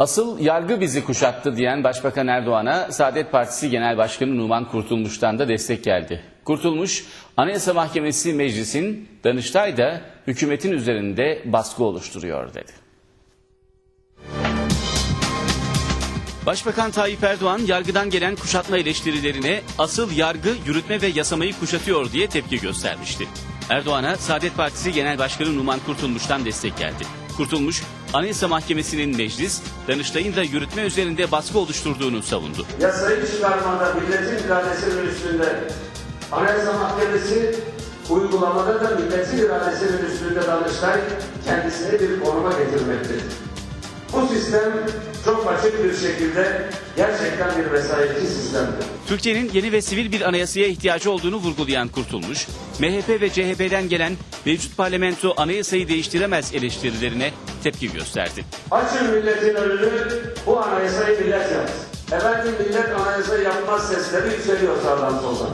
Asıl yargı bizi kuşattı diyen Başbakan Erdoğan'a Saadet Partisi Genel Başkanı Numan Kurtulmuş'tan da destek geldi. Kurtulmuş, Anayasa Mahkemesi Meclis'in, Danıştay da hükümetin üzerinde baskı oluşturuyor dedi. Başbakan Tayyip Erdoğan yargıdan gelen kuşatma eleştirilerine asıl yargı yürütme ve yasamayı kuşatıyor diye tepki göstermişti. Erdoğan'a Saadet Partisi Genel Başkanı Numan Kurtulmuş'tan destek geldi. Kurtulmuş, Anayasa Mahkemesi'nin meclis, Danıştay'ın da yürütme üzerinde baskı oluşturduğunu savundu. Yasayı çıkarmada milletin iradesinin üstünde Anayasa Mahkemesi uygulamada da milletin iradesinin üstünde Danıştay kendisini bir konuma getirmektedir. Bu sistem çok açık bir şekilde gerçekten bir vesayetçi sistemdir. Türkiye'nin yeni ve sivil bir anayasaya ihtiyacı olduğunu vurgulayan Kurtulmuş, MHP ve CHP'den gelen mevcut parlamento anayasayı değiştiremez eleştirilerine tepki gösterdi. Açın milletin önünü, bu anayasayı millet yapsın. Efendim millet anayasayı yapmaz sesleri yükseliyor sağdan soldan.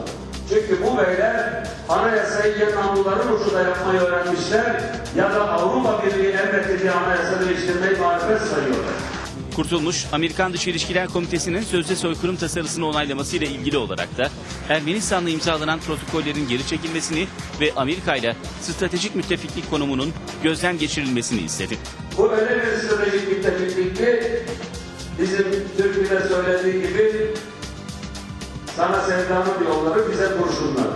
Çünkü bu beyler anayasayı ya namluların ucunda yapmayı öğrenmişler ya da Avrupa Birliği emrettiği anayasa değiştirmeyi marifet sayıyorlar. Kurtulmuş, Amerikan Dış İlişkiler Komitesi'nin sözde soykırım tasarısını onaylaması ile ilgili olarak da Ermenistan'la imzalanan protokollerin geri çekilmesini ve Amerika ile stratejik müttefiklik konumunun gözden geçirilmesini istedi. Bu öyle bir stratejik müttefiklik ki bizim Türkiye'de söylediği gibi sana sevdanın yolları bize kurşunlar.